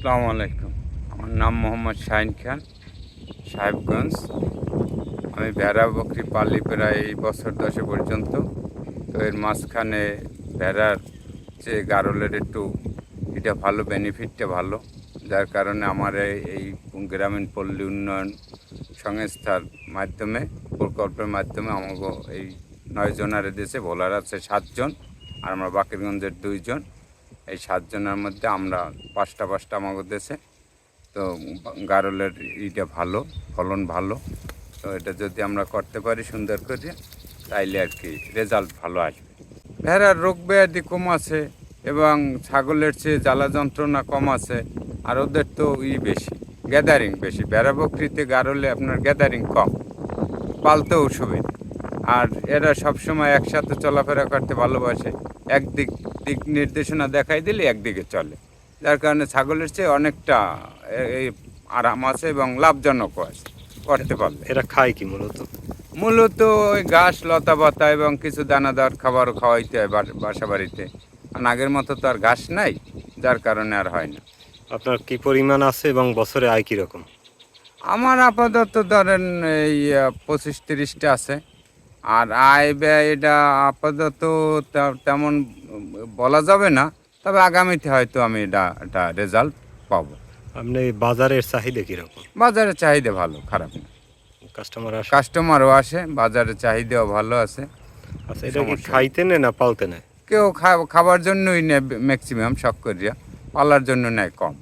আসসালামু আলাইকুম। আমার নাম মোহাম্মদ শাহিন খান, সাহেবগঞ্জ। আমি ভেড়া, বকরি, পালি প্রায় এই বছর দশে পর্যন্ত। তো এর মাঝখানে ভেড়ার যে গারলের একটু এটা ভালো বেনিফিটটা ভালো। যার কারণে আমার এই- গ্রামীণ পল্লী উন্নয়ন সংস্থার মাধ্যমে, প্রকল্পের মাধ্যমে আমাকে এই নয় জনারে দেশে ভোলার আছে সাতজন, আর আমরা বাকিরগঞ্জের দুইজন। এই সাতজনের মধ্যে আমরা পাঁচটা পাঁচটা আমাকে দেশে। তো গারলের ইটা ভালো, ফলন ভালো। তো এটা যদি আমরা করতে পারি সুন্দর করে, তাইলে আর কি রেজাল্ট ভালো আসবে। ভেড়ার রোগ ব্যাধি কম আছে এবং ছাগলের চেয়ে জ্বালা যন্ত্রণা কম আছে, আর ওদের তো ই বেশি, গ্যাদারিং বেশি। ভেড়া বকরিতে গারলে আপনার গ্যাদারিং কম, পালতেও সুবিধা। আর এরা সবসময় একসাথে চলাফেরা করতে ভালোবাসে। একদিক দিক নির্দেশনা দেখাই দিলে একদিকে চলে। যার কারণে ছাগলের চেয়ে অনেকটা এই আরাম আছে এবং লাভজনকও আছে। করতে পারলে। এরা খায় কি মূলত? মূলত ওই ঘাস লতা পাতা এবং কিছু দানাদার খাবারও খাওয়াইতে হয় বাসা বাড়িতে আর আগের মতো তো আর ঘাস নাই যার কারণে আর হয় না। আপনার কি পরিমাণ আছে এবং বছরে আয় কীরকম? আমার আপাতত ধরেন এই পঁচিশ তিরিশটা আছে। আর আয় ব্যয় এটা আপাতত তেমন বলা যাবে না তবে আগামীতে হয়তো আমি এটা একটা রেজাল্ট পাবো। আপনি বাজারের চাহিদা কীরকম? বাজারের চাহিদা ভালো খারাপ না। কাস্টমার আসে? কাস্টমারও আসে বাজারের চাহিদাও ভালো আছে। আচ্ছা এটা কি খাইতে নেয় না পালতে নেয়? কেউ খাবার জন্যই নেয় ম্যাক্সিমাম শখ করিয়া পালার জন্য নেয় কম।